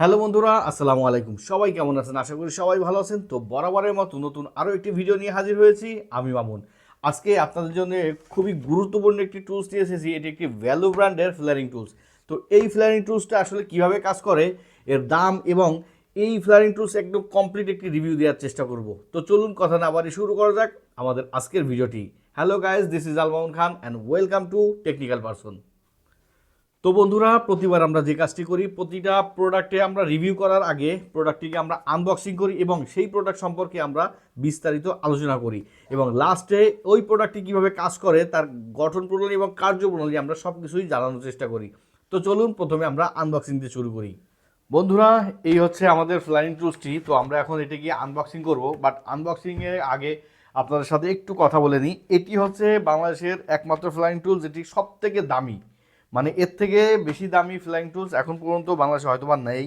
Hello বন্ধুরা, আসসালামু আলাইকুম। সবাই কেমন আছেন? আশা করি সবাই ভালো আছেন। তো বরাবরের মতো নতুন আরও একটি ভিডিও নিয়ে হাজির হয়েছি আমি মামুন। আজকে আপনাদের জন্য খুবই গুরুত্বপূর্ণ একটি টুলস নিয়ে এসেছি। এটি একটি ভ্যালু ব্র্যান্ডের ফ্লারিং টুলস তো এই ফ্লারিং টুলসটা আসলে কীভাবে কাজ করে, এর দাম এবং এই ফ্লারিং টুলস একদম কমপ্লিট একটি রিভিউ দেওয়ার চেষ্টা করব। তো চলুন কথা না বাড়ি শুরু করা যাক আমাদের আজকের ভিডিওটি hello guys this is আলমাউন Khan and welcome to technical person তো বন্ধুরা, প্রতিবার আমরা যে কাজটি করি, প্রতিটা প্রোডাক্টে আমরা রিভিউ করার আগে প্রোডাক্টটিকে আমরা আনবক্সিং করি এবং সেই প্রোডাক্ট সম্পর্কে আমরা বিস্তারিত আলোচনা করি এবং লাস্টে ওই প্রোডাক্টটি কীভাবে কাজ করে, তার গঠন প্রণালী এবং কার্যপ্রণালী আমরা সব কিছুই জানানোর চেষ্টা করি। তো চলুন প্রথমে আমরা আনবক্সিং দিয়ে শুরু করি। বন্ধুরা, এই হচ্ছে আমাদের ফ্লাইং টুলসটি তো আমরা এখন এটিকে আনবক্সিং করব বাট আনবক্সিংয়ের আগে আপনাদের সাথে একটু কথা বলে নিই। এটি হচ্ছে বাংলাদেশের একমাত্র ফ্লাইং টুল যেটি সব থেকে দামি। মানে এর থেকে বেশি দামি ফ্লাইং টুলস এখন পর্যন্ত বাংলাদেশে হয়তো বা নেই।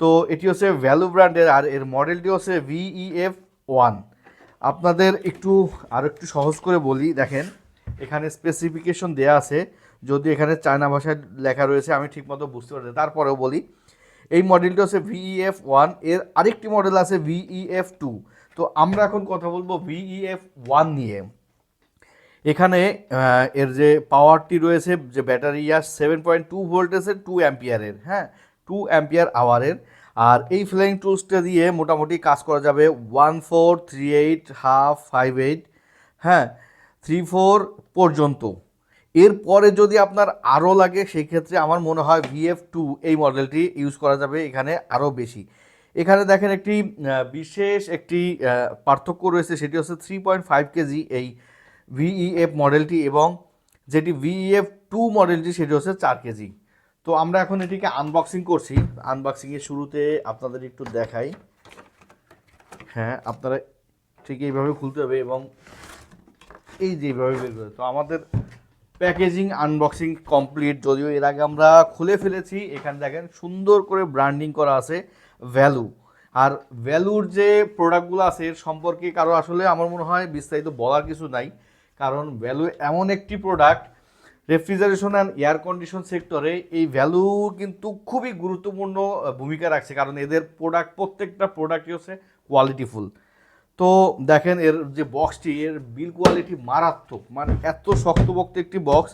তো এটি হচ্ছে ভ্যালু ব্র্যান্ডের আর এর মডেলটি হচ্ছে ভিইএফ ওয়ান আপনাদের একটু, আর একটু সহজ করে বলি, দেখেন, এখানে স্পেসিফিকেশন দেয়া আছে। যদি এখানে চায়না ভাষায় লেখা রয়েছে, আমি ঠিকমতো বুঝতে পারছি তারপরেও বলি, এই মডেলটি হচ্ছে ভিইএফ ওয়ানের আরেকটি মডেল আছে ভিইএফ টু তো আমরা এখন কথা বলব ভিইএফ ওয়ান নিয়ে। এখানে এর যে পাওয়ারটি রয়েছে, যে ব্যাটারি ইয়ার সেভেন পয়েন্ট টু ভোল্টেজের টু অ্যাম্পিয়ারের হ্যাঁ? টু অ্যাম্পিয়ার আওয়ারের আর এই ফ্লাইং টুলসটা দিয়ে মোটামুটি কাজ করা যাবে one four three eight half five eight হ্যাঁ? থ্রি ফোর পর্যন্ত। এরপরে যদি আপনার আরও লাগে সেই ক্ষেত্রে আমার মনে হয় ভিএফ টু এই মডেলটি ইউজ করা যাবে এখানে আরও বেশি। এখানে দেখেন একটি বিশেষ একটি পার্থক্য রয়েছে, সেটি হচ্ছে থ্রি পয়েন্ট ফাইভ কেজি এই ভিইএফ মডেলটি এবং যেটি ভিইএফ টু মডেলটি সেটি হচ্ছে চার কেজি তো আমরা এখন এটিকে আনবক্সিং করছি। আনবক্সিংয়ের শুরুতে আপনাদের একটু দেখাই। হ্যাঁ আপনারা ঠিক এইভাবে খুলতে হবে এবং এই যে এইভাবে বের করে। তো আমাদের প্যাকেজিং আনবক্সিং কমপ্লিট যদিও এর আগে আমরা খুলে ফেলেছি, এখানে দেখেন সুন্দর করে ব্র্যান্ডিং করা আছে ভ্যালু আর ভ্যালুর যে প্রোডাক্টগুলো আছে, এর সম্পর্কে কারও আসলে আমার মনে হয় বিস্তারিত বলার কিছু নাই। কারণ ভ্যালু এমন একটি product refrigeration and air condition সেক্টরে এই ভ্যালু কিন্তু খুবই গুরুত্বপূর্ণ ভূমিকা রাখছে। কারণ এদের প্রোডাক্ট প্রত্যেকটা প্রোডাক্টই হচ্ছে কোয়ালিটিফুল তো দেখেন এর যে বক্সটি এর বিল কোয়ালিটি মারাত্মক। মানে এত শক্তপোক্ত একটি বক্স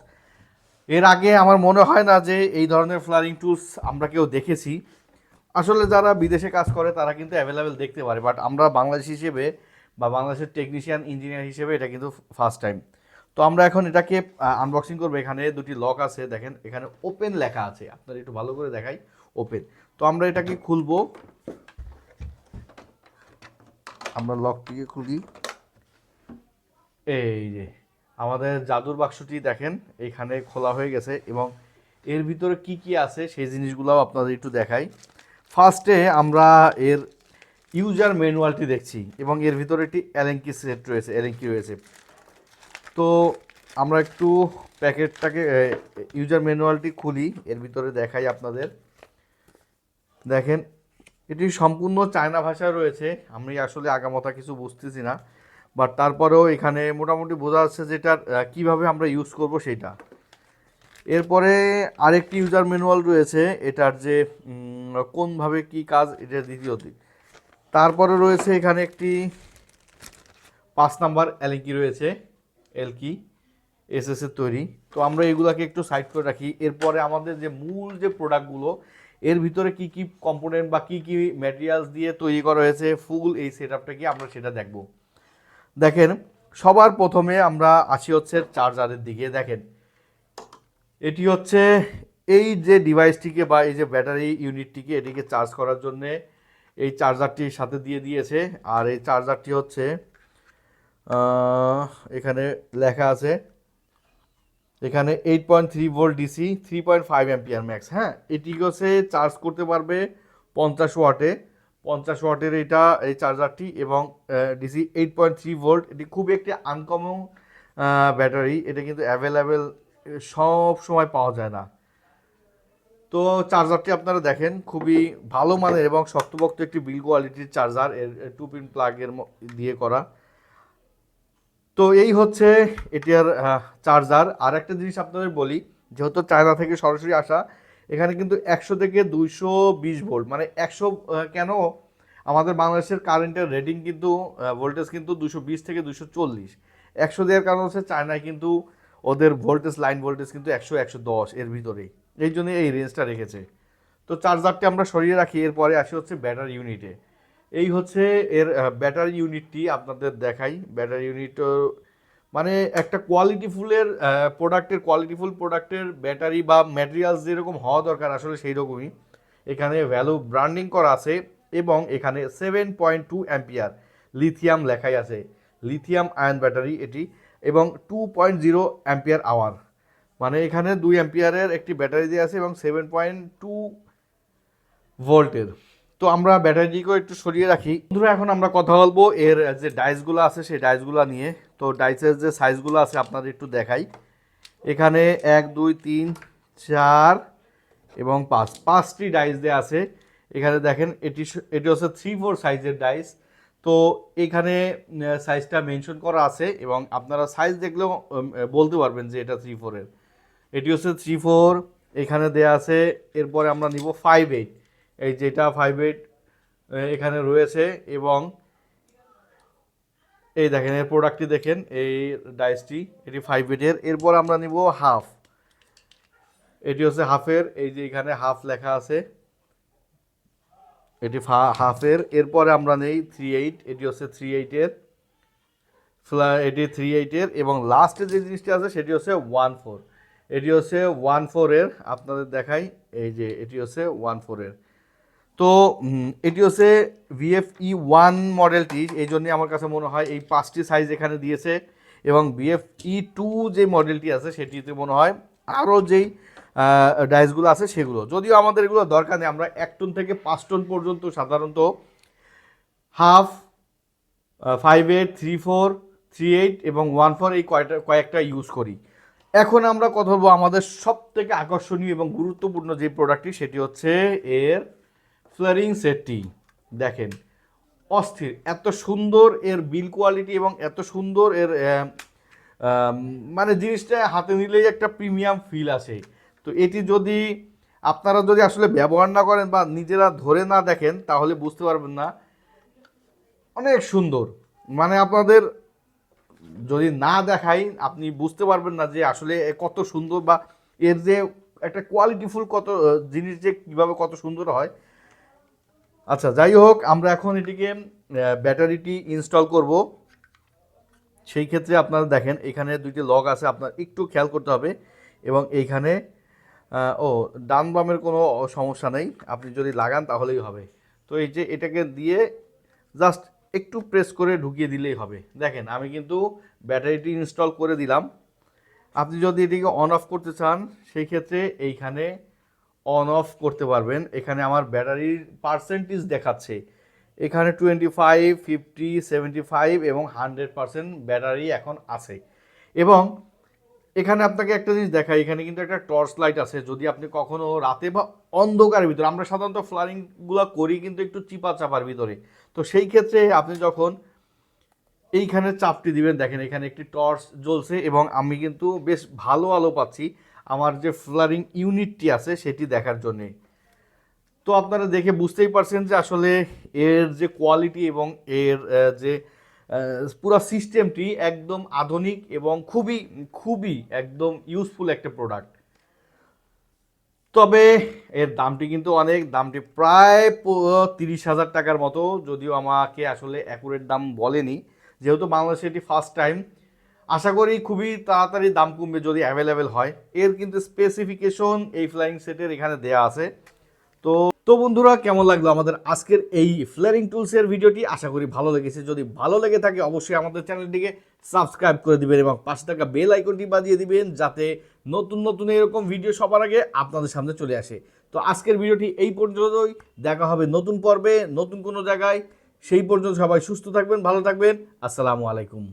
এর আগে আমার মনে হয় না যে এই ধরনের ফ্লারিং টুলস আমরা কেউ দেখেছি। আসলে যারা বিদেশে কাজ করে, তারা কিন্তু অ্যাভেলেবেল দেখতে পারে। বাট আমরা বাংলাদেশ হিসেবে বা বাংলাদেশের টেকনিশিয়ান ইঞ্জিনিয়ার হিসেবে এটা কিন্তু ফার্স্ট টাইম তো আমরা এখন এটাকে আনবক্সিং করব। এখানে দুটি লক আছে, দেখেন, এখানে ওপেন লেখা আছে। আপনার একটু ভালো করে দেখাই ওপেন তো আমরা এটাকে খুলবো। আমরা লকটিকে খুলি। এই যে, আমাদের জাদুর বাক্সটি দেখেন, এখানে খোলা হয়ে গেছে এবং এর ভিতরে কি কি আছে, সেই জিনিসগুলোও আপনাদের একটু দেখাই। ফার্স্টে আমরা এর ইউজার ম্যানুয়ালটি দেখছি এবং এর ভিতরে একটি এলেঙ্কি সেট রয়েছে এলেঙ্কি রয়েছে। তো আমরা একটু প্যাকেটটাকে ইউজার ম্যানুয়ালটি খুলি এর ভিতরে দেখাই আপনাদের। দেখেন এটি সম্পূর্ণ চায়না ভাষায় রয়েছে আমি আসলে আগামতা কিছু বুঝতেছি না বাট তারপরেও এখানে মোটামুটি বোঝা যাচ্ছে যে এটার আহ, কীভাবে আমরা ইউজ করব সেটা। এরপরে আরেকটি ইউজার ম্যানুয়াল রয়েছে এটার যে কোনভাবে কি কাজ এটা দ্বিতীয় দিক তারপরে রয়েছে এখানে একটি পাঁচ নাম্বার এলকি রয়েছে এলকি এসএস এর তৈরি। তো আমরা এগুলাকে একটু সাইড করে রাখি। এরপরে আমাদের যে মূল যে প্রোডাক্টগুলো এর ভিতরে কি কি কম্পোনেন্ট বা কি কি ম্যাটেরিয়ালস দিয়ে তৈরি করা হয়েছে ফুল এই সেট আপটা কি আমরা সেটা দেখব। দেখেন, সবার প্রথমে আমরা আসি হচ্ছে চার্জারের দিকে। দেখেন, এটি হচ্ছে এই যে ডিভাইসটিকে বা এই যে ব্যাটারি ইউনিটটিকে এটিকে চার্জ করার জন্য এই চার্জারটি সাথে দিয়ে দিয়েছে। আর এই চার্জারটি হচ্ছে এখানে লেখা আছে, এখানে eight point three volt DC three point five ampere max হ্যাঁ এটি হচ্ছে চার্জ করতে পারবে পঞ্চাশ ওয়াটে। পঞ্চাশ ওয়াটের এটা, এই চার্জারটি এবং DC eight point three volt এটি খুব একটি আনকমন ব্যাটারি এটা কিন্তু অ্যাভেলেবেল সব সময় পাওয়া যায় না। তো চার্জারটি আপনারা দেখেন, খুবই ভালো মানের এবং শক্তপোক্ত একটি বিল কোয়ালিটির চার্জার, এর টু পিন প্লাগের দিয়ে করা। তো এই হচ্ছে এটির চার্জার। আর একটা জিনিস আপনাদের বলি, যেহেতু চায়না থেকে সরাসরি আসা, এখানে কিন্তু একশো থেকে দুইশো বিশ ভোল্ট মানে একশো কেন? আমাদের বাংলাদেশের কারেন্টের রেটিং কিন্তু ভোল্টেজ কিন্তু দুশো বিশ থেকে দুশো চল্লিশ। একশো দেওয়ার কারণ হচ্ছে চায়নায় কিন্তু ওদের ভোল্টেজ লাইন ভোল্টেজ কিন্তু একশো একশো দশ এর ভিতরেই। এই জন্য এই রেঞ্জটা রেখেছে। তো চার্জারটি আমরা সরিয়ে রাখি, এরপরে আসি হচ্ছে ব্যাটারি ইউনিটে এই হচ্ছে এর ব্যাটারি ইউনিটটি আপনাদের দেখাই। ব্যাটারি ইউনিট মানে একটা কোয়ালিটিফুলের প্রোডাক্টের কোয়ালিটিফুল প্রোডাক্টের ব্যাটারি বা ম্যাটেরিয়ালস যেরকম হওয়া দরকার আসলে সেই রকমই এখানে ভ্যালু ব্র্যান্ডিং করা আছে এবং এখানে seven point two ampere lithium লেখাই আছে। লিথিয়াম আয়ন ব্যাটারি এটি এবং two point zero ampere hour মানে এখানে দুই অ্যাম্পিয়ারের একটি ব্যাটারি দিয়ে আছে এবং সেভেন পয়েন্ট টু ভোল্টের তো আমরা ব্যাটারিটিকেও একটু সরিয়ে রাখি। বন্ধুরা, এখন আমরা কথা বলব এর যে ডাইসগুলো আছে, সেই ডাইসগুলো নিয়ে। তো ডাইসের যে সাইজগুলো আছে, আপনাদের একটু দেখাই। এখানে এক, দুই, তিন, চার এবং পাঁচ। পাঁচটি ডাইস দেওয়া আছে। এখানে দেখেন, এটি এটি হচ্ছে থ্রি ফোর সাইজের ডাইস তো এখানে সাইজটা মেনশন করা আছে এবং আপনারা সাইজ দেখলেও বলতে পারবেন যে এটা থ্রি ফোরের এটি হচ্ছে থ্রি ফোর এখানে দেয়া আছে, এরপরে আমরা নিব ফাইভ এইট এই যেটা ফাইভ এইট এখানে রয়েছে, এবং এই দেখেন এর প্রোডাক্টটি দেখেন, এই ডাইসটি এটি ফাইভ এইটের এরপর আমরা নিব হাফ এটি হচ্ছে হাফের এই যে এখানে হাফ লেখা আছে, এটি হাফের এরপরে আমরা নেই থ্রি এইট এটি হচ্ছে থ্রি এইটের এটি থ্রি এইটের এবং লাস্টে যে জিনিসটি আছে, সেটি হচ্ছে ওয়ান ফোর এটি হচ্ছে ওয়ান ফোরের আপনাদের দেখাই, এই যে এটি হচ্ছে ওয়ান ফোরের তো এটি হচ্ছে ভিএফই ওয়ান মডেলটি এই জন্যে আমার কাছে মনে হয় এই পাঁচটি সাইজ এখানে দিয়েছে। এবং বিএফই টু যে মডেলটি আছে, সেটিতে মনে হয় আরও যেই ডাইসগুলো আছে, সেগুলো। যদিও আমাদের এগুলো দরকার নেই, আমরা এক টন থেকে পাঁচ টন পর্যন্ত সাধারণত half five eight three four three eight এবং ওয়ান ফোর এই কয়টা, কয়েকটা ইউজ করি। এখন আমরা কথা বলব আমাদের সব থেকে আকর্ষণীয় এবং গুরুত্বপূর্ণ যে প্রোডাক্টটি সেটি হচ্ছে এর ফ্লারিং সেটটি দেখেন, অস্থির। এত সুন্দর এর বিল কোয়ালিটি এবং এত সুন্দর এর মানে জিনিসটা হাতে নিলেই একটা প্রিমিয়াম ফিল আসে। তো এটি যদি আপনারা যদি আসলে ব্যবহার না করেন বা নিজেরা ধরে না দেখেন, তাহলে বুঝতে পারবেন না। অনেক সুন্দর। মানে আপনাদের যদি না দেখাই, আপনি বুঝতে পারবেন না যে আসলে কত সুন্দর বা এর যে একটা কোয়ালিটিফুল কত জিনিস যে কীভাবে কত সুন্দর হয়। আচ্ছা যাই হোক, আমরা এখন এটিকে ব্যাটারিটি ইনস্টল করব। সেই ক্ষেত্রে আপনারা দেখেন, এখানে দুইটি লক আছে, আপনার একটু খেয়াল করতে হবে। এবং এইখানে ও, ডান বামের কোনো সমস্যা নেই, আপনি যদি লাগান তাহলেই হবে। তো এই যে এটাকে দিয়ে জাস্ট একটু প্রেস করে ঢুকিয়ে দিলেই হবে। দেখেন, আমি কিন্তু ব্যাটারিটি ইনস্টল করে দিলাম। আপনি যদি এটিকে অন অফ করতে চান, সেই ক্ষেত্রে এইখানে অন অফ করতে পারবেন। এখানে আমার ব্যাটারির পার্সেন্টেজ দেখাচ্ছে। এখানে twenty five fifty seventy five এবং হান্ড্রেড পার্সেন্ট ব্যাটারি এখন আছে। এবং এখানে আপনাকে একটা জিনিস দেখাই, এখানে কিন্তু একটা টর্চ লাইট আছে, যদি আপনি কখনো রাতে বা অন্ধকারের ভিতরে, আমরা সাধারণত ফ্লারিংগুলো করি কিন্তু একটু চিপা চাপার ভিতরে। তো সেই ক্ষেত্রে আপনি যখন এইখানে চাপটি দিবেন, দেখেন এখানে একটি টর্চ জ্বলছে এবং আমি কিন্তু বেশ ভালো আলো পাচ্ছি আমার যে ফ্লারিং ইউনিটটি আছে সেটি দেখার জন্যে। তো আপনারা দেখে বুঝতেই পারছেন যে আসলে এর যে কোয়ালিটি এবং এর যে পুরো সিস্টেমটি একদম আধুনিক এবং খুবই খুবই একদম ইউজফুল একটা প্রোডাক্ট তবে এর দামটি কিন্তু অনেক, দামটি প্রায় তিরিশ হাজার টাকার মতো, যদিও আমাকে আসলে অ্যাকুরেট দাম বলেনি। যেহেতু বাংলাদেশে এটি ফার্স্ট টাইম আশা করি খুবই তাড়াতাড়ি দাম কমবে যদি অ্যাভেলেবেল হয়। এর কিন্তু স্পেসিফিকেশন এই ফ্লাইং সেটের এখানে দেয়া আছে। তো তো বন্ধুরা, কেমন লাগল আমাদের আজকের এই ফ্লেয়ারিং টুলসের ভিডিওটি? আশা করি ভালো লেগেছে। যদি ভালো লেগে থাকে, অবশ্যই আমাদের চ্যানেলটিকে সাবস্ক্রাইব করে দিবেন এবং পাশে থাকা বেল আইকনটি বাজিয়ে দিবেন, যাতে নতুন নতুন এরকম ভিডিও সবার আগে আপনাদের সামনে চলে আসে। তো আজকের ভিডিওটি এই পর্যন্তই। দেখা হবে নতুন পর্বে, নতুন কোনো জায়গায়। সেই পর্যন্ত সবাই সুস্থ থাকবেন, ভালো থাকবেন। আসসালামু আলাইকুম।